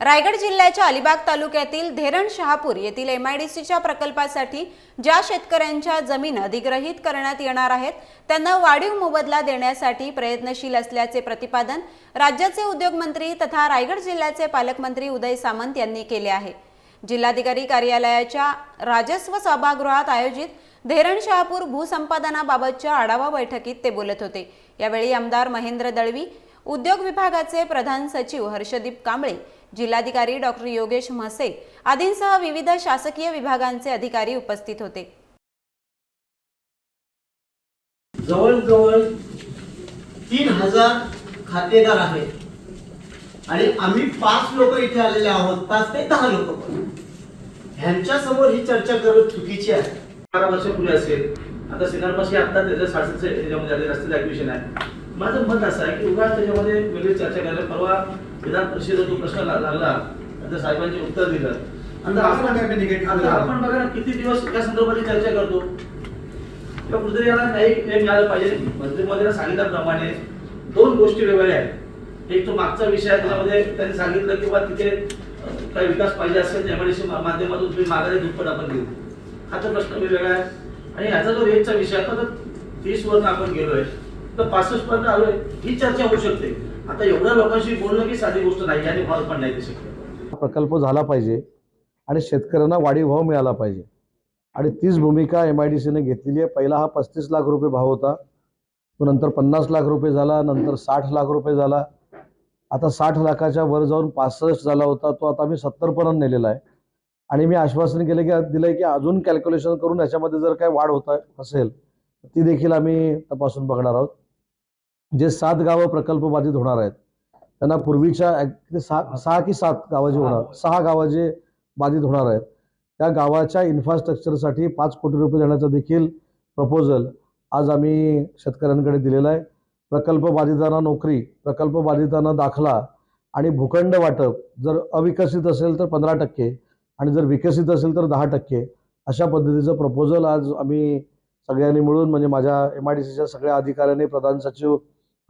रायगड जिल्ह्याच्या अलिबाग तालुक्यातील धेरण शहापूर येथील एम आयडीसीच्या प्रकल्पासाठी ज्या शेतकऱ्यांच्या जमीन अधिग्रहित करण्यात येणार आहेत त्यांना वाढीव मोबदला देण्यासाठी प्रयत्नशील असल्याचे प्रतिपादन राज्याचे उद्योगमंत्री तथा रायगड जिल्ह्याचे पालकमंत्री उदय सामंत यांनी केले आहे. जिल्हाधिकारी कार्यालयाच्या राजस्व सभागृहात आयोजित धेरण शहापूर भूसंपादनाबाबतच्या आढावा बैठकीत ते बोलत होते. यावेळी आमदार महेंद्र दळवी उद्योग विभागाचे प्रधान सचिव हर्षदीप कांबळे जिल्हाधिकारी डॉक्टर योगेश म्हसे आदींसह विविध शासकीय विभागांचे अधिकारी उपस्थित होते. जवळजवळ तीन हजार खातेदार आहेत. आणि आम्ही पाच लोक इथे आलेले आहोत. पाच ते दहा लोक ह्यांच्या समोर ही चर्चा करणं चुकीची आहे. बारा वर्षापूर्वी असेल. आता सिनारपाशी आता त्याच्या शासनचं याच्यामध्ये आले रस्त्याचं ऍडमिशन आहे. माझं मत असं आहे की उगाच त्याच्यामध्ये वेगळी चर्चा करायला परवा विधान परिषदेत जो प्रश्न लागला त्या साहेबांनी उत्तर दिलं. आता आपण आता आपण बघा ना किती दिवस या संदर्भात चर्चा करतो. किंवा कुठेतरी याला नाही हे मिळालं पाहिजे. मंत्रिमंत्र्यांना सांगितल्याप्रमाणे दोन गोष्टी वेगळ्या आहेत. एक तो मागचा विषय आहे त्याच्यामध्ये त्यांनी सांगितलं की बा तिथे काही विकास पाहिजे असेल एमआयडीसी माध्यमातून तुम्ही मागायला दुप्पट आपण देऊ हा तर प्रश्न वेगळा आहे. आणि ह्याचा जो रेटचा विषय आता तर तीस वरनं आपण गेलोय. तर पासष्ट पर्यंत आलोय. ही चर्चा होऊ शकते. आता एवढ्या लोकांशी बोलणं की साधी गोष्ट नाही आणि भाव पण नाही शकते प्रकल्प झाला पाहिजे आणि शेतकऱ्यांना वाढीव भाव मिळाला पाहिजे. आणि तीच भूमिका एम आय डी सीने घेतलेली आहे. पहिला हा पस्तीस लाख रुपये भाव होता. तो नंतर पन्नास लाख रुपये झाला नंतर साठ लाख रुपये झाला. आता साठ लाखाच्या वर जाऊन पासष्ट झाला होता. तो आता मी सत्तरपर्यंत नेलेला आहे. आणि मी आश्वासन केलं की दिलं की अजून कॅल्क्युलेशन करून याच्यामध्ये जर काय वाढ होत असेल ती देखील आम्ही तपासून बघणार आहोत. जे सात गावं प्रकल्प बाधित होणार आहेत त्यांना पूर्वीच्या सहा सहा की सात गावं जे होणार सहा गावं जे बाधित होणार आहेत त्या गावाच्या इन्फ्रास्ट्रक्चरसाठी पाच कोटी रुपये देण्याचं देखील प्रपोजल आज आम्ही शेतकऱ्यांकडे दिलेला आहे. प्रकल्प बाधितांना नोकरी प्रकल्प बाधितांना दाखला आणि भूखंड वाटप जर अविकसित असेल तर पंधरा टक्के आणि जर विकसित असेल तर दहा टक्के अशा पद्धतीचं प्रपोजल आज आम्ही सगळ्यांनी मिळून म्हणजे माझ्या एम आय डी सीच्या सगळ्या अधिकाऱ्यांनी प्रधान सचिव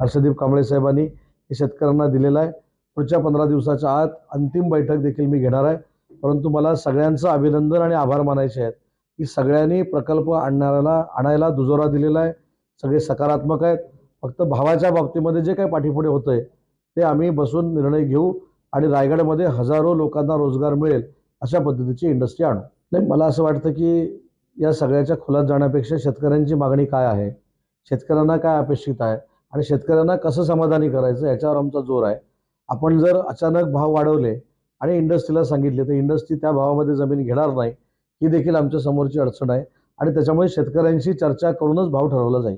हर्षदीप कांबळे साहेबांनी हे शेतकऱ्यांना दिलेलं आहे. पुढच्या पंधरा दिवसाच्या आत अंतिम बैठक देखील मी घेणार आहे. परंतु मला सगळ्यांचं अभिनंदन आणि आभार मानायचे आहेत. की सगळ्यांनी प्रकल्प आणणाऱ्याला आणायला दुजोरा दिलेला आहे. सगळे सकारात्मक आहेत. फक्त भावाच्या बाबतीमध्ये जे काही पाठीपुढे होतंय ते आम्ही बसून निर्णय घेऊ आणि रायगडमध्ये हजारो लोकांना रोजगार मिळेल अशा पद्धतीची इंडस्ट्री आणू. नाही मला असं वाटतं की या सगळ्याच्या खोलात जाण्यापेक्षा शेतकऱ्यांची मागणी काय आहे? शेतकऱ्यांना काय अपेक्षित आहे? आणि शेतकऱ्यांना कसं समाधानी करायचं याच्यावर आमचा जोर आहे. आपण जर अचानक भाव वाढवले आणि इंडस्ट्रीला सांगितले तर इंडस्ट्री त्या भावामध्ये जमीन घेणार नाही ही देखील आमच्या समोरची अडचण आहे आणि त्याच्यामुळे शेतकऱ्यांशी चर्चा करूनच भाव ठरवला जाईल.